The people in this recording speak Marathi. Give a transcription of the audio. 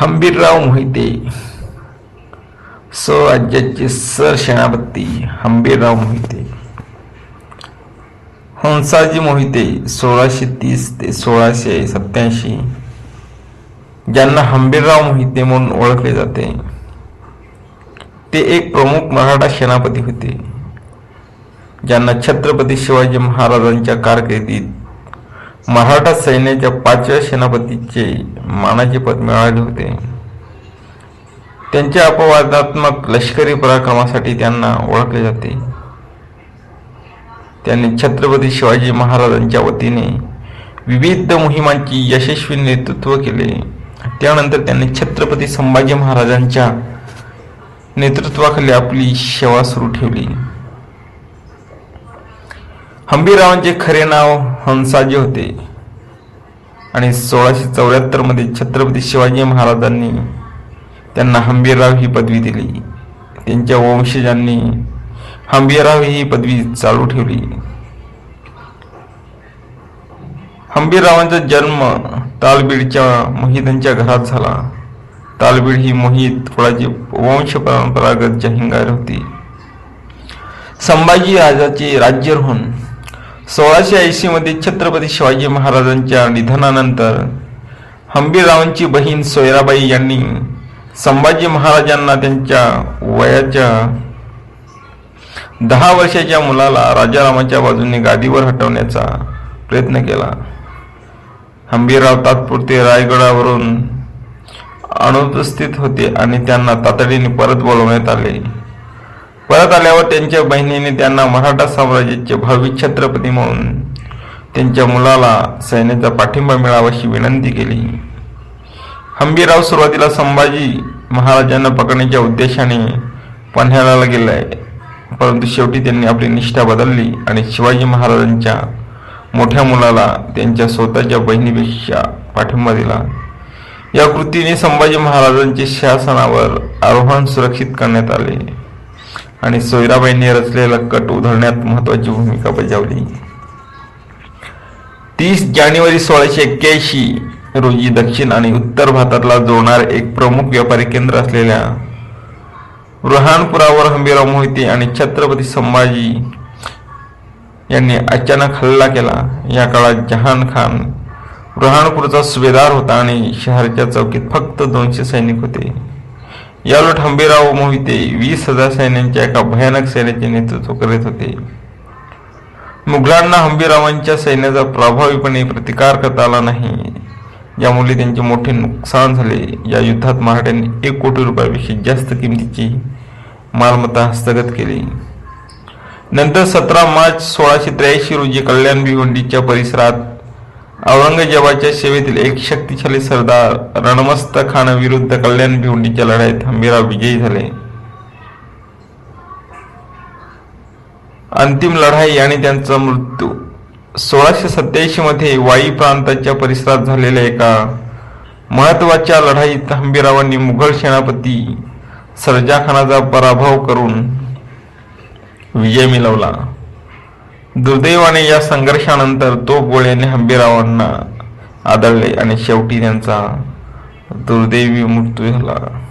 हंबीरराव मोहिते स्वराज्याचे सरसेनापती हंबीरराव मोहिते हंसाजी मोहिते सोळाशे तीस ते सोळाशे सत्याऐंशी ज्यांना हंबीरराव मोहिते म्हणून ओळखले जाते. ते एक प्रमुख मराठा सेनापती होते ज्यांना छत्रपती शिवाजी महाराजांच्या कारकिर्दीत मराठा सैन्याच्या पाचव्या सेनापतीचे मानाचे पद मिळाले होते. त्यांच्या अपवादात्मक लष्करी पराक्रमासाठी त्यांना ओळखले जाते. त्यांनी छत्रपती शिवाजी महाराजांच्या वतीने विविध मोहिमांची यशस्वी नेतृत्व केले. त्यानंतर त्यांनी छत्रपती संभाजी महाराजांच्या नेतृत्वाखाली आपली सेवा सुरू ठेवली. हंबीरावांचे खरे नाव हंसाजी होते. आणि सोळाशे चौऱ्याहत्तरमध्ये छत्रपती शिवाजी महाराजांनी त्यांना हंबीरराव ही पदवी दिली. त्यांच्या वंशजांनी हंबीरराव ही पदवी चालू ठेवली. हंबीररावांचा जन्म तालबीडच्या मोहितांच्या घरात झाला. तालबीड ही मोहित कुळाची वंश परंपरागत जहिंगार होती. संभाजी राजाचे राज्यारोहण सोळाशे ऐंशी मध्ये छत्रपती शिवाजी महाराजांच्या निधनानंतर हंबीररावांची बहीण सोयराबाई यांनी संभाजी महाराजांना त्यांच्या वयाच्या दहा वर्षाच्या मुलाला राजारामाच्या बाजूने गादीवर हटवण्याचा प्रयत्न केला. हंबीरराव तात्पुरते रायगडावरून अनुपस्थित होते आणि त्यांना तातडीने परत बोलवण्यात आले. परत आल्यावर त्यांच्या बहिणीने त्यांना मराठा साम्राज्याचे भावी छत्रपती म्हणून त्यांच्या मुलाला सैन्याचा पाठिंबा मिळावा अशी विनंती केली. हंबीराव सुरुवातीला संभाजी महाराजांना पकडण्याच्या उद्देशाने पन्हाळ्याला गेलाय परंतु शेवटी त्यांनी आपली निष्ठा बदलली आणि शिवाजी महाराजांच्या मोठ्या मुलाला त्यांच्या स्वतःच्या बहिणीपेक्षा पाठिंबा दिला. या कृतीने संभाजी महाराजांचे शासनावर आरोहण सुरक्षित करण्यात आले. आणि सोयराबाईंनी रचलेला कट उधळण्यात महत्वाची भूमिका बजावली. तीस जानेवारी सोळाशे एक्क्याऐंशी रोजी दक्षिण आणि उत्तर भारतातला जोडणार एक प्रमुख व्यापारी केंद्र असलेल्या बुरहानपुरावर हंबीराव मोहिते आणि छत्रपती संभाजी यांनी अचानक हल्ला केला. या काळात जहान खान बुरहानपूरचा सुभेदार होता आणि शहराच्या चौकीत फक्त दोनशे सैनिक होते. याउलट हंबीराव मोहिते वीस हजार सैन्यांच्या एका भयानक सैन्याचे नेतृत्व करीत होते. मुघलांना हंबीरावांच्या सैन्याचा प्रभावीपणे प्रतिकार करता आला नाही. यामुळे त्यांचे मोठे नुकसान झाले. या युद्धात मराठ्यांनी एक कोटी रुपयापेक्षा जास्त किमतीची मालमत्ता हस्तगत केली. नंतर सतरा मार्च सोळाशे त्र्याऐंशी रोजी कल्याण भिवंडीच्या परिसरात औरंगजेबाच्या सेवेतील एक शक्तिशाली सरदार रणमस्त खान विरुद्ध कल्याण भिवंडीच्या लढाईत हंबीराव विजयी झाले. अंतिम लढाई आणि त्यांचा मृत्यू सोळाशे सत्याऐंशी मध्ये वाई प्रांताच्या परिसरात झालेल्या एका महत्त्वाच्या लढाईत हंबीरावांनी मुघल सेनापती सरजा खानाचा पराभव करून विजय मिळवला. दुर्दैवाने या संघर्षानंतर तो गोळ्याने हंबीरावांना आदळले आणि शेवटी त्यांचा दुर्दैवी मृत्यू झाला.